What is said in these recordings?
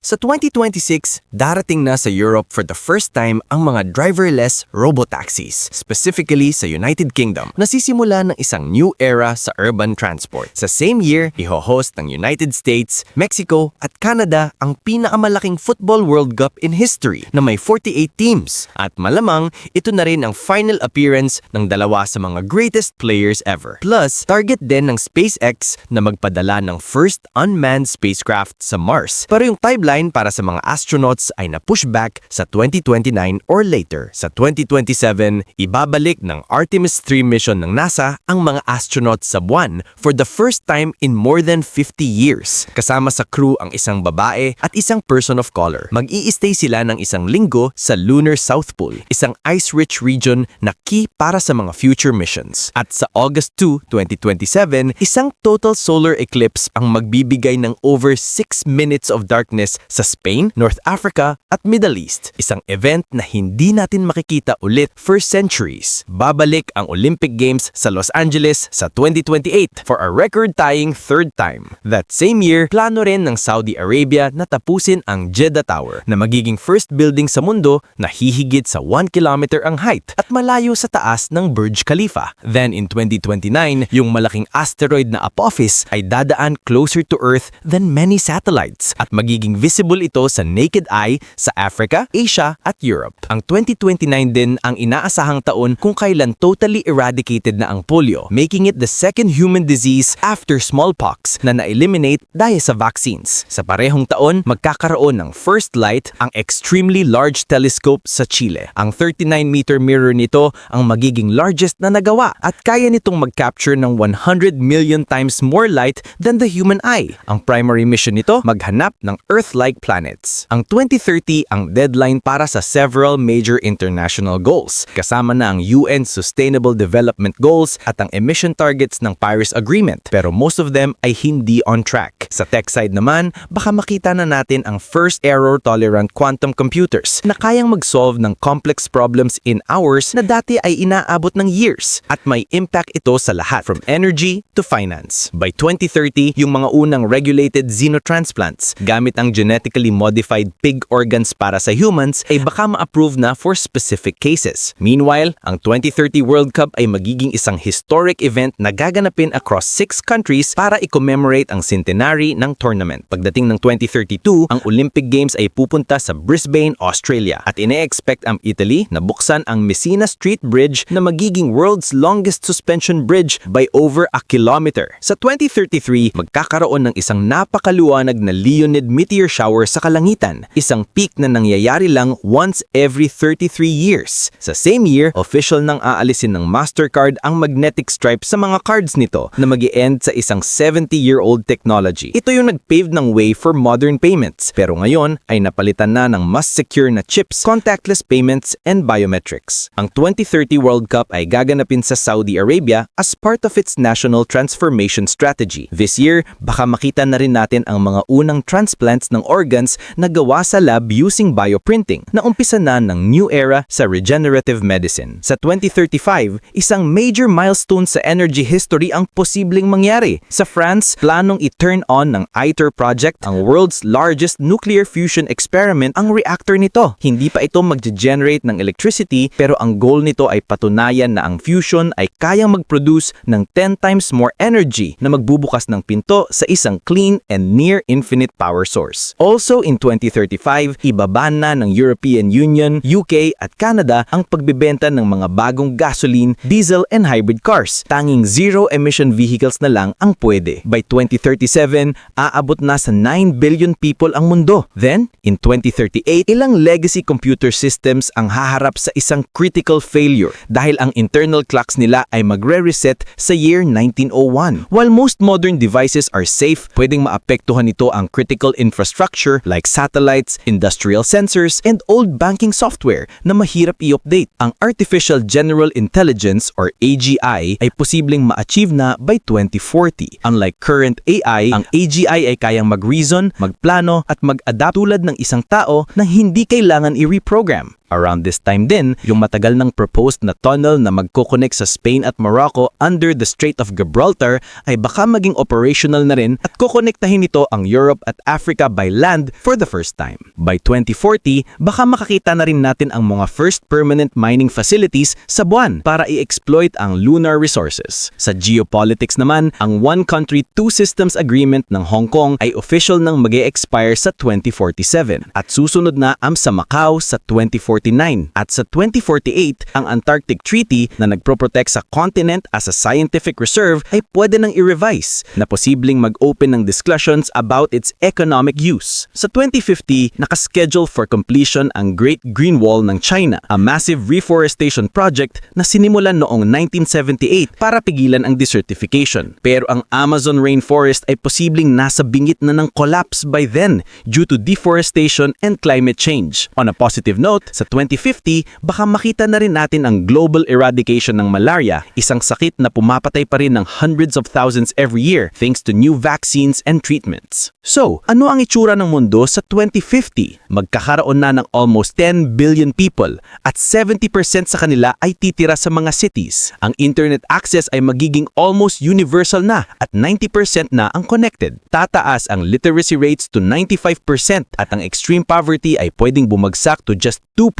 Sa 2026, darating na sa Europe for the first time ang mga driverless robotaxis, specifically sa United Kingdom. Nasisimula ng isang new era sa urban transport. Sa same year, iho-host ng United States, Mexico at Canada ang pinakamalaking football World Cup in history na may 48 teams. At malamang, ito na rin ang final appearance ng dalawa sa mga greatest players ever. Plus, target din ng SpaceX na magpadala ng first unmanned spacecraft sa Mars. Pero yung timeline para sa mga astronauts ay na-push back sa 2029 or later. Sa 2027, ibabalik ng Artemis 3 mission ng NASA ang mga astronauts sa buwan for the first time in more than 50 years. Kasama sa crew ang isang babae at isang person of color. Mag-i-stay sila ng isang linggo sa Lunar South Pole, isang ice-rich region na key para sa mga future missions. At sa August 2, 2027, isang total solar eclipse ang magbibigay ng over 6 minutes of darkness sa Spain, North Africa at Middle East. Isang event na hindi natin makikita ulit for centuries. Babalik ang Olympic Games sa Los Angeles sa 2028 for a record-tying third time. That same year, plano rin ng Saudi Arabia na tapusin ang Jeddah Tower na magiging first building sa mundo na hihigit sa 1 kilometer ang height at malayo sa taas ng Burj Khalifa. Then in 2029, yung malaking asteroid na Apophis ay dadaan closer to Earth than many satellites at magiging visible ito sa naked eye sa Africa, Asia at Europe. Ang 2029 din ang inaasahang taon kung kailan totally eradicated na ang polio, making it the second human disease after smallpox na na-eliminate dahil sa vaccines. Sa parehong taon, magkakaroon ng first light ang extremely large telescope sa Chile. Ang 39-meter mirror nito ang magiging largest na nagawa at kaya nitong mag-capture ng 100 million times more light than the human eye. Ang primary mission nito, maghanap ng Earth-like planets. Ang 2030 ang deadline para sa several major international goals, kasama na ang UN Sustainable Development Goals at ang emission targets ng Paris Agreement, pero most of them ay hindi on track. Sa tech side naman, baka makita na natin ang first error-tolerant quantum computers na kayang mag-solve ng complex problems in hours na dati ay inaabot ng years at may impact ito sa lahat from energy to finance. By 2030, yung mga unang regulated xenotransplants gamit ang genetically modified pig organs para sa humans ay baka ma-approve na for specific cases. Meanwhile, ang 2030 World Cup ay magiging isang historic event na gaganapin across six countries para i-commemorate ang centenary ng tournament. Pagdating ng 2032, ang Olympic Games ay pupunta sa Brisbane, Australia at ine-expect ang Italy na buksan ang Messina Street Bridge na magiging world's longest suspension bridge by over a kilometer. Sa 2033, magkakaroon ng isang napakaluwanag na Leonid meteor shower sa kalangitan, isang peak na nangyayari lang once every 33 years. Sa same year, official nang aalisin ng MasterCard ang magnetic stripe sa mga cards nito na mag end sa isang 70-year-old technology. Ito yung nag-pave ng way for modern payments, pero ngayon ay napalitan na ng mas secure na chips, contactless payments, and biometrics. Ang 2030 World Cup ay gaganapin sa Saudi Arabia as part of its national transformation strategy. This year, baka makita na rin natin ang mga unang transplants ng organs na gawa sa lab using bioprinting na umpisa na ng new era sa regenerative medicine. Sa 2035, isang major milestone sa energy history ang posibleng mangyari. Sa France, planong i-turn on ng ITER project, ang world's largest nuclear fusion experiment ang reactor nito. Hindi pa ito mag-generate ng electricity pero ang goal nito ay patunayan na ang fusion ay kayang mag-produce ng 10 times more energy na magbubukas ng pinto sa isang clean and near infinite power source. Also in 2035, ibaban na ng European Union, UK at Canada ang pagbebenta ng mga bagong gasoline, diesel and hybrid cars. Tanging zero emission vehicles na lang ang pwede. By 2037, aabot na sa 9 billion people ang mundo. Then, in 2038, ilang legacy computer systems ang haharap sa isang critical failure dahil ang internal clocks nila ay magre-reset sa year 1901. While most modern devices are safe, pwedeng maapektuhan nito ang critical infrastructure like satellites, industrial sensors, and old banking software na mahirap i-update. Ang Artificial General Intelligence or AGI ay posibleng ma-achieve na by 2040. Unlike current AI, ang AGI ay kayang mag-reason, magplano at mag-adapt tulad ng isang tao na hindi kailangan i-reprogram. Around this time din, yung matagal nang proposed na tunnel na magkoconnect sa Spain at Morocco under the Strait of Gibraltar ay baka maging operational na rin at kokonektahin nito ang Europe at Africa by land for the first time. By 2040, baka makakita na rin natin ang mga first permanent mining facilities sa buwan para i-exploit ang lunar resources. Sa geopolitics naman, ang One Country, Two Systems Agreement ng Hong Kong ay official nang mag expire sa 2047 at susunod na ang sa Macau sa 2049 at sa 2048 ang Antarctic Treaty na nagproprotect sa continent as a scientific reserve ay pwede nang i-revise na posibleng mag-open ng discussions about its economic use. Sa 2050, nakaschedule for completion ang Great Green Wall ng China, a massive reforestation project na sinimulan noong 1978 para pigilan ang desertification. Pero ang Amazon rainforest ay posibleng nasa bingit na ng collapse by then due to deforestation and climate change. On a positive note, sa 2050, baka makita na rin natin ang global eradication ng malaria, isang sakit na pumapatay pa rin ng hundreds of thousands every year thanks to new vaccines and treatments. So, ano ang itsura ng mundo sa 2050? Magkakaroon na ng almost 10 billion people at 70% sa kanila ay titira sa mga cities. Ang internet access ay magiging almost universal na at 90% na ang connected. Tataas ang literacy rates to 95% at ang extreme poverty ay pwedeng bumagsak to just 2%.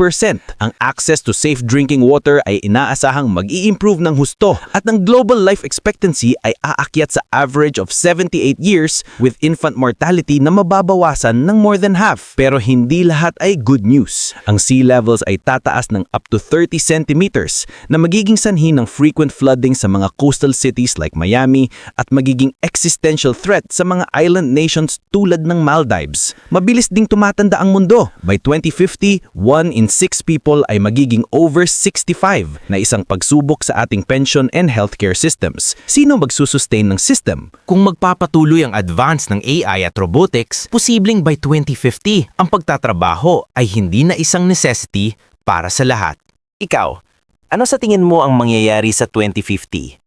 Ang access to safe drinking water ay inaasahang mag-i-improve ng husto at ang global life expectancy ay aakyat sa average of 78 years with infant mortality na mababawasan ng more than half. Pero hindi lahat ay good news. Ang sea levels ay tataas ng up to 30 centimeters na magiging sanhi ng frequent flooding sa mga coastal cities like Miami at magiging existential threat sa mga island nations tulad ng Maldives. Mabilis ding tumatanda ang mundo. By 2050, 1 in 6 people ay magiging over 65 na isang pagsubok sa ating pension and healthcare systems. Sino magsusustain ng system? Kung magpapatuloy ang advance ng AI at robotics, posibleng by 2050, ang pagtatrabaho ay hindi na isang necessity para sa lahat. Ikaw, ano sa tingin mo ang mangyayari sa 2050?